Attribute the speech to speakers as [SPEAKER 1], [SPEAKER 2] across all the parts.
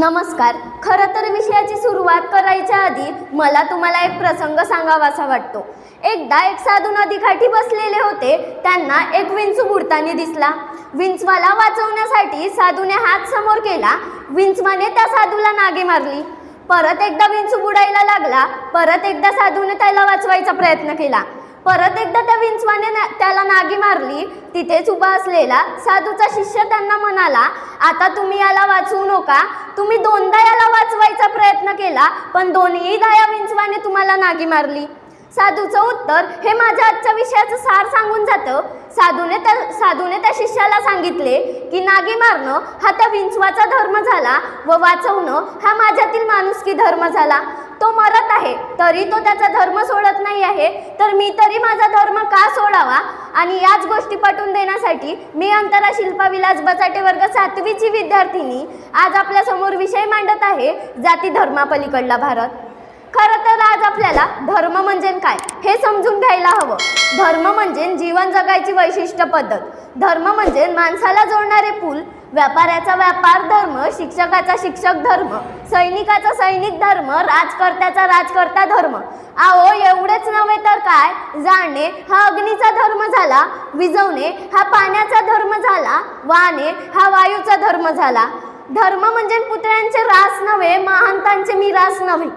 [SPEAKER 1] नमस्कार. खरं तर विषयाची सुरुवात करायच्या आधी मला तुम्हाला एक प्रसंग सांगावासा वाटतो. एकदा एक साधू नदीकाठी बसलेले होते. त्यांना एक विंचू बुडताना दिसला. विंचवाला वाचवण्यासाठी साधूने हात समोर केला. विंचवाने त्या साधूला नागे मारली. परत एकदा विंचू बुडायला लागला. परत एकदा साधूने त्याला वाचवायचा प्रयत्न केला. परत एकदा त्या विंचवाने ना त्याला नागी मारली तिथेच उभा असलेला साधूचा शिष्य त्यांना म्हणाला आता तुम्ही याला वाचवू नका. तुम्ही दोनदा याला वाचवायचा प्रयत्न केला पण दोन्हीदा या विंचवाने तुम्हाला नागी मारली. साधूचं उत्तर हे माझ्या आजच्या विषयाचं सार सांगून जातं. साधूने त्या साधूने त्या शिष्याला सांगितले की नागी मारणं हा त्या विंचवाचा धर्म झाला व वाचवणं हा माझ्यातील माणुसकी धर्म झाला. तो मरत आहे तरी तो त्याचा धर्म सोडत नाही आहे तर मी तरी माझा धर्म का सोडावा? आणि याच गोष्टी पटवून देण्यासाठी मी अंतरा शिल्पा विलास बचाटे वर्ग सातवीची विद्यार्थिनी आज आपल्यासमोर विषय मांडत आहे जाती धर्मापलीकडला भारत. खरं तर आज आपल्याला धर्म म्हणजे काय हे समजून घ्यायला हवं. धर्म म्हणजे जीवन जगायची वैशिष्ट्य पद्धत धर्म म्हणजे माणसाला जोडणारे पूल व्यापाऱ्याचा व्यापार धर्म शिक्षकाचा शिक्षक धर्म सैनिकाचा सैनिक धर्म राजकर्त्याचा राजकर्ता धर्म. आओ एवढेच नव्हे तर काय? जाणे हा अग्नीचा धर्म झाला विजवणे हा पाण्याचा धर्म झाला वाणे हा वायूचा धर्म झाला. धर्म म्हणजे पुतळ्यांचे रास नव्हे महांतांचे मिरास नव्हे.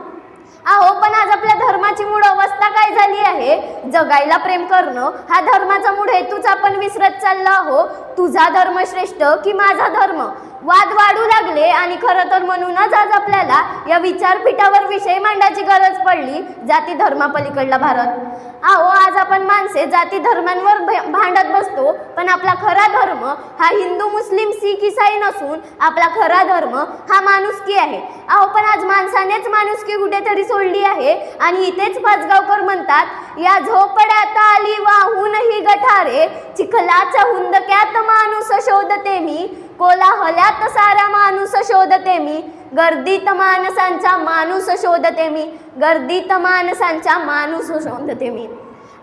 [SPEAKER 1] अहो पण आज आपल्या धर्माची मूळ अवस्था काय झाली आहे? जगायला प्रेम करणं हा धर्माचा मूळ हेतूच आपण विसरत चाललो आहो तुझा धर्म श्रेष्ठ की माझा धर्म? वाद वाढू लागले आणि खरं तर म्हणूनच आज आपल्याला या विचारपीठावर विषय मांडायची गरज पडली जाती धर्मापलीकडला भारत. अहो आज आपण माणसे जाती धर्मांवर भांडत बसतो पण आपला खरा धर्म हा हिंदू मुस्लिम सिख इसाई नसून आपला खरा धर्म हा माणुसकी आहे. अहो पण आज माणसानेच माणुसकी कुठेतरी सोडली आहे आणि इथेच पाचगावकर म्हणतात या झोपड्यात आली वाहून ही गठारे. चिखलाच्या हुंदक्यात माणूस शोधते मी. कोलाहल्यात सारा माणूस शोधते मी. गर्दीत माणसांचा माणूस शोधते मी. गर्दीत माणसांचा माणूस शोधते मी.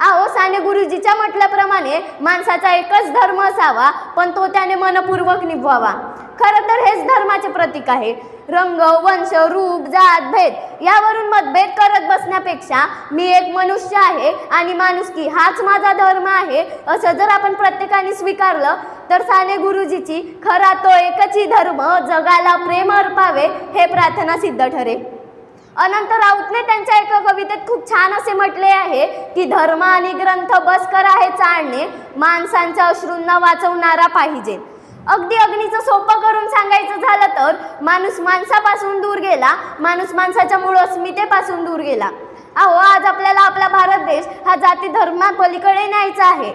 [SPEAKER 1] आहो साने गुरुजीच्या म्हटल्याप्रमाणे माणसाचा एकच धर्म असावा पण तो त्याने मनपूर्वक निभवावा खरं तर हेच धर्माचे प्रतीक आहे. रंग वंश रूप जात भेद यावरून मतभेद करत बसण्यापेक्षा मी एक मनुष्य आहे आणि माणुसकी हाच माझा धर्म आहे असं जर आपण प्रत्येकाने स्वीकारलं तर साने गुरुजीची खरा तो एकची धर्म जगाला प्रेम अर्पावे हे प्रार्थना सिद्ध ठरेल. अनंत राऊतने त्यांच्या एका कवितेत खूप छान असे म्हटले आहे की धर्म आणि ग्रंथ बसकर आहे चाळणे माणसांच्या अश्रूंना वाचवणारा पाहिजे. अगदी अग्नीचं सोपं करून सांगायचं झालं तर माणूस माणसापासून दूर गेला माणूस माणसाच्या मूळ अस्मितेपासून दूर गेला. अहो आज आपल्याला आपला भारत देश हा जाती धर्मापलीकडे न्यायचा आहे.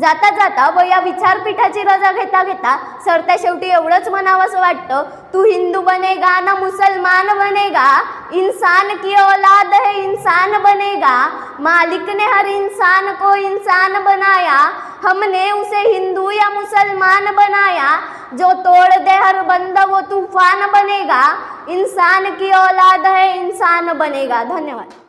[SPEAKER 1] जाता जाता व या विचारपीठाची रजा घेता घेता सरत्या शेवटी एवढंच म्हणावंसं वाटतं तू हिंदू बनेगा ना मुसलमान बनेगा इंसान की औलाद है इंसान बनेगा मालिक ने हर इंसान को इंसान बनाया हमने उसे हिंदू या मुसलमान बनाया। जो तोड़ दे हर बंदा, वो तूफ़ान बनेगा। इंसान की औलाद है, इंसान बनेगा। धन्यवाद।